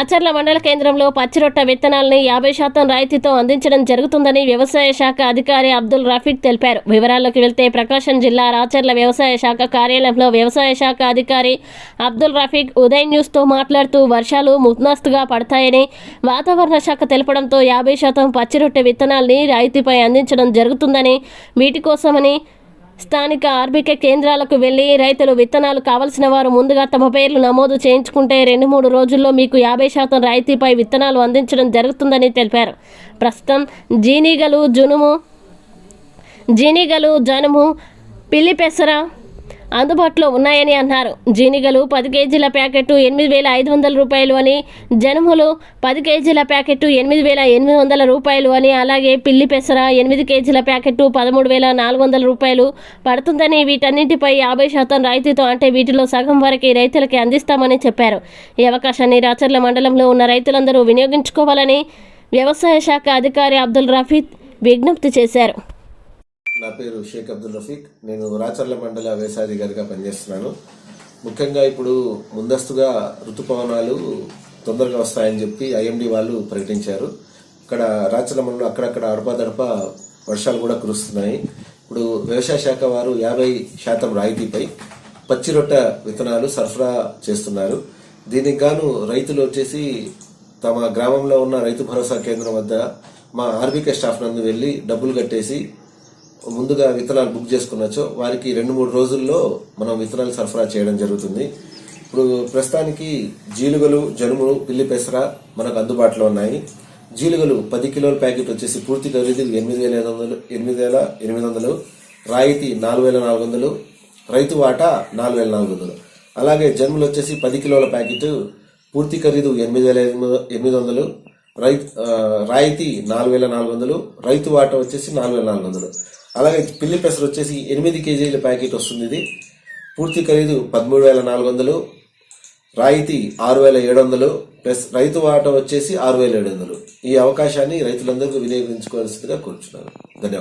రాచర్ల మండల కేంద్రంలో పచ్చిరొట్ట విత్తనాలని యాభై శాతం రాయితీతో అందించడం జరుగుతుందని వ్యవసాయ శాఖ అధికారి అబ్దుల్ రఫీక్ తెలిపారు. వివరాల్లోకి వెళ్తే ప్రకాశం జిల్లా రాచర్ల వ్యవసాయ శాఖ కార్యాలయంలో వ్యవసాయ శాఖ అధికారి అబ్దుల్ రఫీక్ ఉదయ్ న్యూస్తో మాట్లాడుతూ వర్షాలు ముద్నాస్తుగా పడతాయని వాతావరణ శాఖ తెలపడంతో యాభై శాతం పచ్చిరొట్టె విత్తనాల్ని రాయితీపై అందించడం జరుగుతుందని వీటి కోసమని స్థానిక ఆర్బిక కేంద్రాలకు వెళ్ళి రైతులు విత్తనాలు కావలసిన వారు ముందుగా తమ పేర్లు నమోదు చేయించుకుంటే రెండు మూడు రోజుల్లో మీకు యాభై శాతం రాయితీపై విత్తనాలు అందించడం జరుగుతుందని తెలిపారు. ప్రస్తుతం జీనీగలు జునుము జీనిగలు జనుము పిల్లి పెసర అందుబాటులో ఉన్నాయని అన్నారు. జీనిగలు పది కేజీల ప్యాకెట్ ఎనిమిది వేల ఐదు వందల రూపాయలు అని జనుములు పది కేజీల ప్యాకెట్ ఎనిమిది వేల ఎనిమిది వందల రూపాయలు అని అలాగే పిల్లి పెసర ఎనిమిది కేజీల ప్యాకెట్ పదమూడు వేల నాలుగు వందల రూపాయలు పడుతుందని వీటన్నింటిపై యాభై శాతం రాయితీతో అంటే వీటిలో సగం వరకు రైతులకి అందిస్తామని చెప్పారు. ఈ అవకాశాన్ని రాచర్ల మండలంలో ఉన్న రైతులందరూ వినియోగించుకోవాలని వ్యవసాయ శాఖ అధికారి అబ్దుల్ రఫీద్ విజ్ఞప్తి చేశారు. నా పేరు షేక్ అబ్దుల్ రఫీక్. నేను రాచర్ల మండల వ్యవసాయాధికారిగా పనిచేస్తున్నాను. ముఖ్యంగా ఇప్పుడు ముందస్తుగా ఋతుపవనాలు తొందరగా వస్తాయని చెప్పి ఐఎండి వాళ్ళు ప్రకటించారు. ఇక్కడ రాచర్ల మండలం అక్కడక్కడ అడపాదడప వర్షాలు కూడా కురుస్తున్నాయి. ఇప్పుడు వ్యవసాయ శాఖ వారు యాభై శాతం రాయితీపై పచ్చి రొట్ట విత్తనాలు సరఫరా చేస్తున్నారు. దీనికి గాను రైతులు వచ్చేసి తమ గ్రామంలో ఉన్న రైతు భరోసా కేంద్రం వద్ద మా ఆర్బీకే స్టాఫ్ నందు వెళ్ళి డబ్బులు కట్టేసి ముందుగా విత్తనాలు బుక్ చేసుకున్నచో వారికి రెండు మూడు రోజుల్లో మనం విత్తనాలు సరఫరా చేయడం జరుగుతుంది. ఇప్పుడు ప్రస్తుతానికి జీలుగలు జనుములు పిల్లి పెసర మనకు అందుబాటులో ఉన్నాయి. జీలుగలు పది కిలోల ప్యాకెట్ వచ్చేసి పూర్తి ఖరీదు ఎనిమిది వేల ఐదు వందలు ఎనిమిది వేల ఎనిమిది వందలు రాయితీ నాలుగు వేల నాలుగు వందలు రైతు వాటా నాలుగు వేల నాలుగు వందలు. అలాగే జనుములు వచ్చేసి పది కిలోల ప్యాకెట్ పూర్తి ఖరీదు ఎనిమిది వేల ఎనిమిది వందలు రైతు రాయితీ నాలుగు వేల నాలుగు వందలు రైతు వాటా వచ్చేసి నాలుగు వేల నాలుగు వందలు. అలాగే పిల్లి పెసర వచ్చేసి ఎనిమిది కేజీల ప్యాకెట్ వస్తుంది ఇది. పూర్తి ఖరీదు పదమూడు వేల నాలుగు వందలు రాయితీ ఆరు వేల ఏడు వందలు ప్లస్ రైతు వాటా వచ్చేసి ఆరు వేల ఏడు వందలు. ఈ అవకాశాన్ని రైతులందరికీ వినియోగించుకోవాల్సిందిగా కోరుచున్నాను. ధన్యవాదాలు.